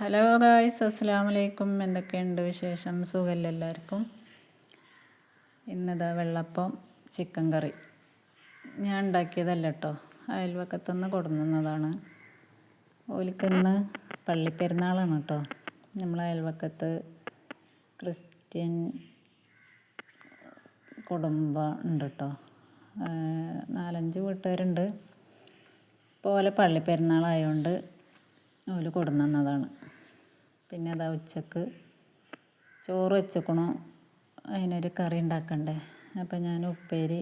Hello guys അസ്സാം വലൈക്കും എന്തൊക്കെയുണ്ട് വിശേഷം? സുഖമല്ല എല്ലാവർക്കും? ഇന്നതാ വെള്ളപ്പം ചിക്കൻ കറി. ഞാൻ ഉണ്ടാക്കിയതല്ല കേട്ടോ അയൽവക്കത്തുനിന്ന് കൊടുന്നതാണ് ഓലിക്കിന്ന് പള്ളിപ്പെരുന്നാളാണ് കേട്ടോ നമ്മൾ അയൽവക്കത്ത് ക്രിസ്ത്യൻ കുടുംബം ഉണ്ട് കേട്ടോ നാലഞ്ച് വീട്ടുകാരുണ്ട്. പോലെ പള്ളിപ്പെരുന്നാളായതുകൊണ്ട് ഓൽ കൊടുന്നതാണ് പിന്നെ അതാ ഉച്ചയ്ക്ക് ചോറ് വെച്ചേക്കണു. അതിനൊരു കറി ഉണ്ടാക്കണ്ടേ. അപ്പം ഞാൻ ഉപ്പേരി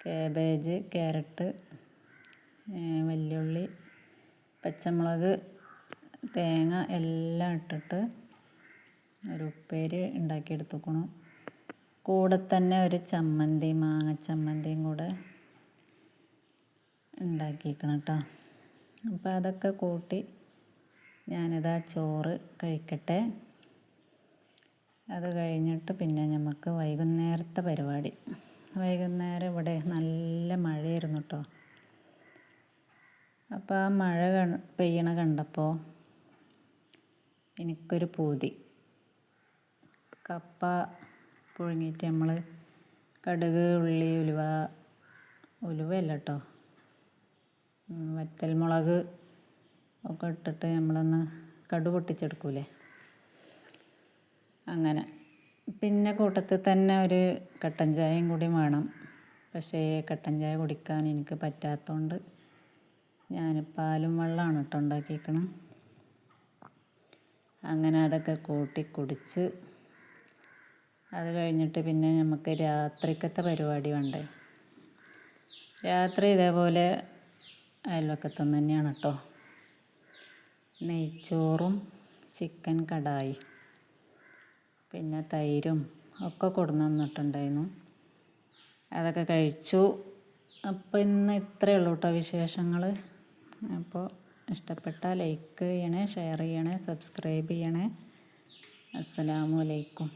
കാബേജ് ക്യാരറ്റ് വല്യുള്ളി പച്ചമുളക് തേങ്ങ എല്ലാം ഇട്ടിട്ട് ഒരു ഉപ്പേരി ഉണ്ടാക്കിയെടുത്തുക്കണു. കൂടെ തന്നെ ഒരു ചമ്മന്തി മാങ്ങ ചമ്മന്തിയും കൂടെ ഉണ്ടാക്കിയിരിക്കണം കേട്ടോ അപ്പോൾ അതൊക്കെ കൂട്ടി ഞാനിതാ ചോറ് കഴിക്കട്ടെ. അത് കഴിഞ്ഞിട്ട് പിന്നെ നമുക്ക് വൈകുന്നേരത്തെ പരിപാടി. വൈകുന്നേരം ഇവിടെ നല്ല മഴയായിരുന്നു കേട്ടോ അപ്പോൾ ആ മഴ പെയ്യണ കണ്ടപ്പോൾ എനിക്കൊരു പൂതി. കപ്പ പുഴുങ്ങിയിട്ട് നമ്മൾ കടുക് ഉള്ളി ഉലുവ ഉലുവയല്ല കേട്ടോ വറ്റൽമുളക് ഒക്കെ ഇട്ടിട്ട് നമ്മളൊന്ന് കടു പൊട്ടിച്ചെടുക്കൂലേ? അങ്ങനെ. പിന്നെ കൂട്ടത്തിൽ തന്നെ ഒരു കട്ടൻ ചായയും കൂടി വേണം. പക്ഷേ കട്ടൻ ചായ കുടിക്കാൻ എനിക്ക് പറ്റാത്തതുകൊണ്ട് ഞാൻ പാലും വെള്ളമാണ് കേട്ടോ ഉണ്ടാക്കിയിരിക്കണം അങ്ങനെ അതൊക്കെ കൂട്ടി കുടിച്ച് അത് കഴിഞ്ഞിട്ട് പിന്നെ നമുക്ക് രാത്രിക്കത്തെ പരിപാടി വേണ്ടേ? രാത്രി ഇതേപോലെ അയൽവക്കത്തുനിന്ന് തന്നെയാണ് കേട്ടോ. നെയ്ച്ചോറും ചിക്കൻ കടായി. പിന്നെ തൈരും ഒക്കെ കൊടുന്ന് തന്നിട്ടുണ്ടായിരുന്നു. അതൊക്കെ കഴിച്ചു. അപ്പോൾ ഇന്ന് ഇത്രയേ ഉള്ളൂ കേട്ടോ വിശേഷങ്ങൾ അപ്പോൾ ഇഷ്ടപ്പെട്ട ലൈക്ക് ചെയ്യണേ ഷെയർ ചെയ്യണേ സബ്സ്ക്രൈബ് ചെയ്യണേ. അസ്സലാമു അലൈക്കും.